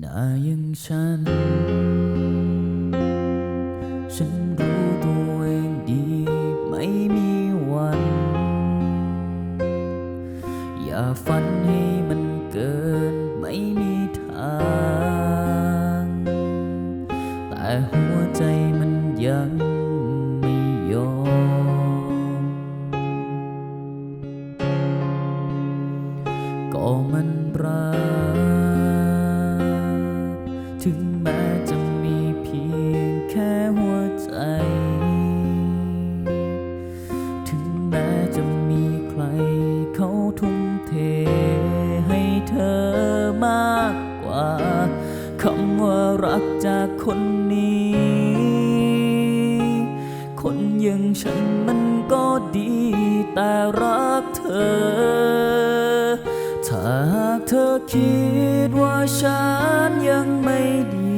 หน้าย่างฉัน ฉันรู้ตัวเองดีไม่มีวัน อย่าฝันให้มันเกินไม่มีทาง แต่หัวใจมันยังไม่ยอม ก็มัน รักจากคนนี้ คนอย่างฉันมันก็ดี แต่รักเธอ ถ้าหากเธอคิดว่าฉันยังไม่ดี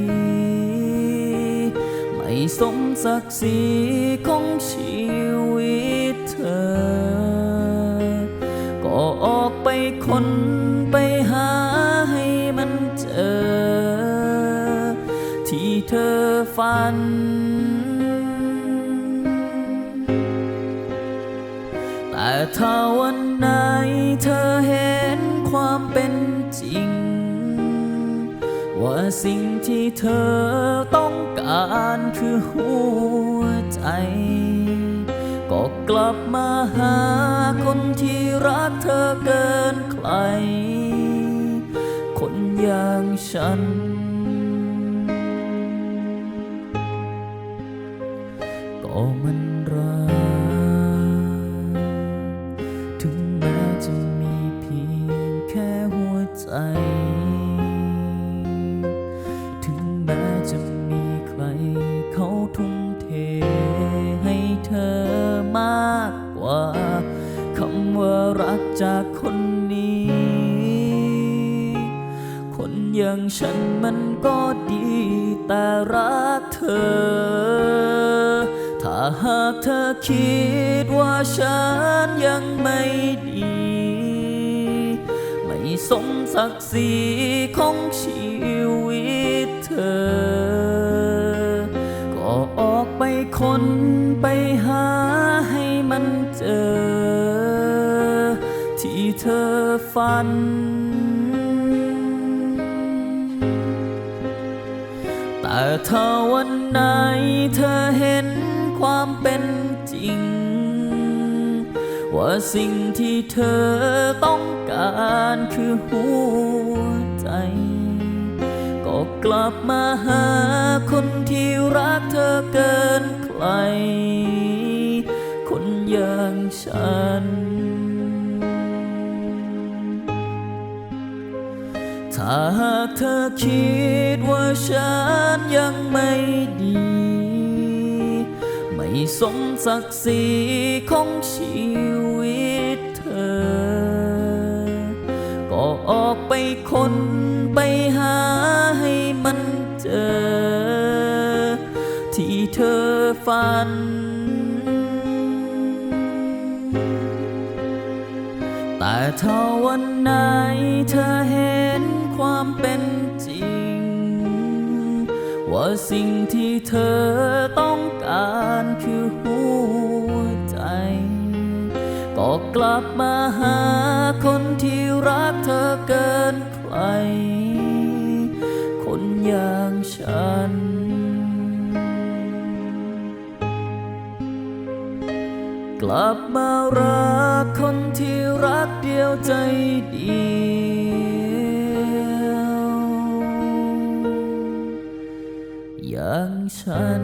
ไม่สมศักดิ์ศรีของชีว เธอฝัน แต่ถ้าวันไหนเธอเห็นความเป็นจริง ว่าสิ่งที่เธอต้องการคือหัวใจ ก็กลับมาหาคนที่รักเธอเกินใคร คนอย่างฉัน ก็มันรัก ถึงแม้จะมีเพียงแค่หัวใจ ถึงแม้จะมีใครเขาทุ่มเทให้เธอมากกว่าคำว่ารักจากคนนี้ คนอย่างฉันมันก็ดีแต่รักเธอ หากเธอคิดว่าฉันยังไม่ดี ไม่สมศักดิ์ศรีของชีวิตเธอ ก็ออกไปคนไปหาให้มันเจอ ที่เธอฝันแต่ถ้าวันไหนเธอเห็น ความเป็นจริง ว่าสิ่งที่เธอต้องการคือหัวใจ ก็กลับมาหาคนที่รักเธอเกินใคร คนอย่างฉันถ้าหากเธอคิดว่าฉันยังไม่ดี สมศักดิ์ศรีของชีวิตเธอ ก็ออกไปคนไปหาให้มันเจอ ที่เธอฝัน แต่ถ้าวันไหนเธอเห็นความเป็น สิ่งที่เธอต้องการคือหัวใจ ก็กลับมาหาคนที่รักเธอเกินใคร คนอย่างฉัน กลับมารักคนที่รักเดียวใจดี อย่างฉัน